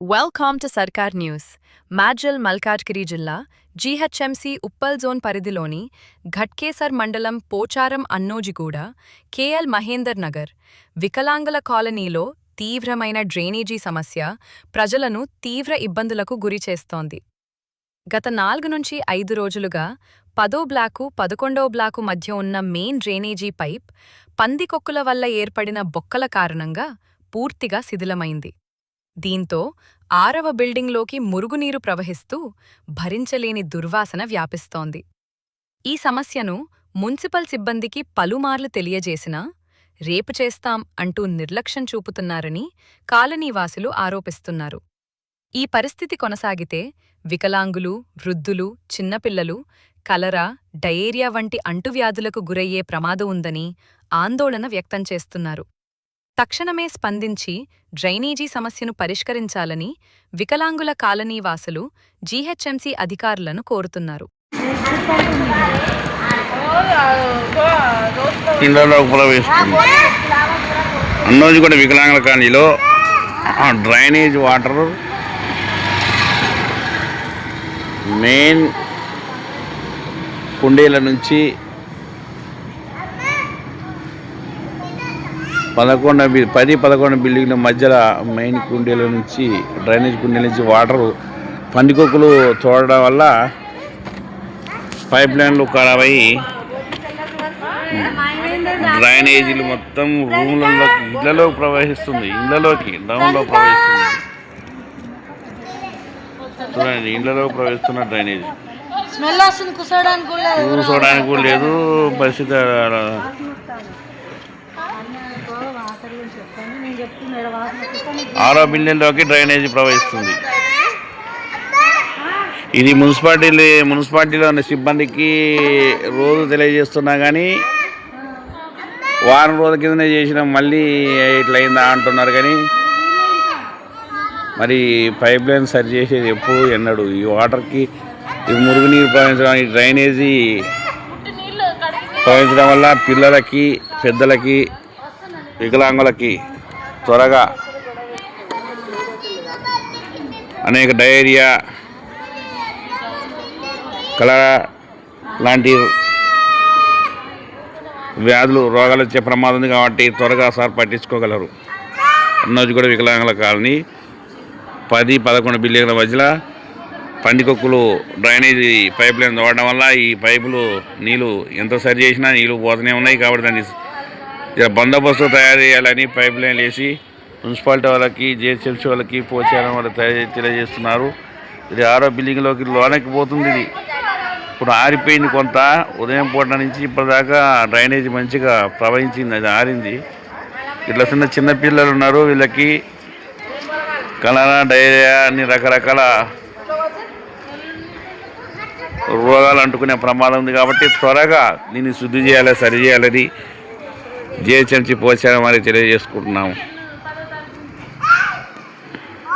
Welcome to Sarkar news Medchal Malkajgiri జిల్లా GHMC Uppal zone పరిధిలోని ఘట్కేసర్ మండలం పోచారం అన్నోజిగూడ కేఎల్ మహేందర్ నగర్ వికలాంగుల కాలనీలో తీవ్రమైన డ్రైనేజీ సమస్య ప్రజలను తీవ్ర ఇబ్బందులకు గురిచేస్తోంది గత నాలుగు నుంచి ఐదు రోజులుగా పదో బ్లాకు పదకొండో బ్లాకు మధ్య ఉన్న మెయిన్ డ్రైనేజీ పైప్ పందికొక్కుల వల్ల ఏర్పడిన బొక్కల కారణంగా పూర్తిగా శిథిలమైంది. దీంతో ఆరవ బిల్డింగ్లోకి మురుగునీరు ప్రవహిస్తూ భరించలేని దుర్వాసన వ్యాపిస్తోంది. ఈ సమస్యను మున్సిపల్ సిబ్బందికి పలుమార్లు తెలియజేసినా రేపు చేస్తాం అంటూ నిర్లక్ష్యం చూపుతున్నారని కాలనీవాసులు ఆరోపిస్తున్నారు. ఈ పరిస్థితి కొనసాగితే వికలాంగులు వృద్ధులు చిన్నపిల్లలు కలరా డయేరియా వంటి అంటువ్యాధులకు గురయ్యే ప్రమాదం ఉందని ఆందోళన వ్యక్తం చేస్తున్నారు. తక్షణమే స్పందించి డ్రైనేజీ సమస్యను పరిష్కరించాలని వికలాంగుల కాలనీవాసులు జీహెచ్ఎంసీ అధికారులను కోరుతున్నారు. అన్నోజు కూడా వికలాంగుల కాలనీలో డ్రైనేజ్ వాటర్ మెయిన్ కుండీల నుంచి పదకొండు పది పదకొండు బిల్డింగ్ల మధ్యలో మెయిన్ కుండీల నుంచి డ్రైనేజ్ కుండీల నుంచి వాటర్ పందికొక్కులు చూడడం వల్ల పైప్ లైన్లు ఖరాబ్ అయ్యి డ్రైనేజీలు మొత్తం రూమ్లలోకి ఇళ్ళలోకి ప్రవహిస్తుంది ఇళ్ళలోకి డౌన్లో ప్రవహిస్తుంది. చూడండి ఇళ్ళలో ప్రవహిస్తున్న డ్రైనేజీ. కూర్చోడానికి కూడా లేదు. పరిస్థితి ఆరో బిల్డింగ్లోకి డ్రైనేజీ ప్రవహిస్తుంది. ఇది మున్సిపాలిటీ మున్సిపాలిటీలో ఉన్న సిబ్బందికి రోజు తెలియజేస్తున్నా కానీ వారం రోజుల కిందనే చేసిన మళ్ళీ ఇట్లా అయిందా అంటున్నారు కానీ మరి పైప్ లైన్ సరి చేసేది ఎప్పుడు ఎన్నడు. ఈ వాటర్కి ఈ మురుగునీరు ప్రవహించడం ఈ డ్రైనేజీ ప్రవహించడం వల్ల పిల్లలకి పెద్దలకి వికలాంగులకి త్వరగా. అనేక డయేరియా కలరా లాంటి వ్యాధులు రోగాలు వచ్చే ప్రమాదం ఉంది కాబట్టి త్వరగా సార్ పట్టించుకోగలరు. కూడా వికలాంగుల కాలనీ. పది పదకొండు బిల్డింగ్ల మధ్యలో పందికొక్కులు డ్రైనేజీ పైప్ లైన్ వాడడం వల్ల ఈ పైపులు నీళ్ళు ఎంత సరి చేసినా నీళ్ళు పోతూనే ఉన్నాయి కాబట్టి దాన్ని ఇక బందోబస్తు తయారు చేయాలని పైప్ లైన్ వేసి మున్సిపాలిటీ వాళ్ళకి జేహెచ్ఎంసీ వాళ్ళకి పోచారం వాళ్ళకి తయారు తెలియజేస్తున్నారు. ఇది ఆరో బిల్డింగ్లోకి లోనకి పోతుంది ఇది. ఇప్పుడు ఆరిపోయింది కొంత. ఉదయం పూట నుంచి ఇప్పటిదాకా డ్రైనేజీ మంచిగా ప్రవహించింది అది ఆరింది. ఇట్లా చిన్న చిన్న పిల్లలు ఉన్నారు వీళ్ళకి. కలరా డైరియా అన్ని రకరకాల రోగాలు అంటుకునే ప్రమాదం ఉంది కాబట్టి త్వరగా దీన్ని శుద్ధి చేయాలి సరి చేయాలని జిహెచ్ఎంసీ పోచారం వారికి తెలియజేసుకుంటున్నాము.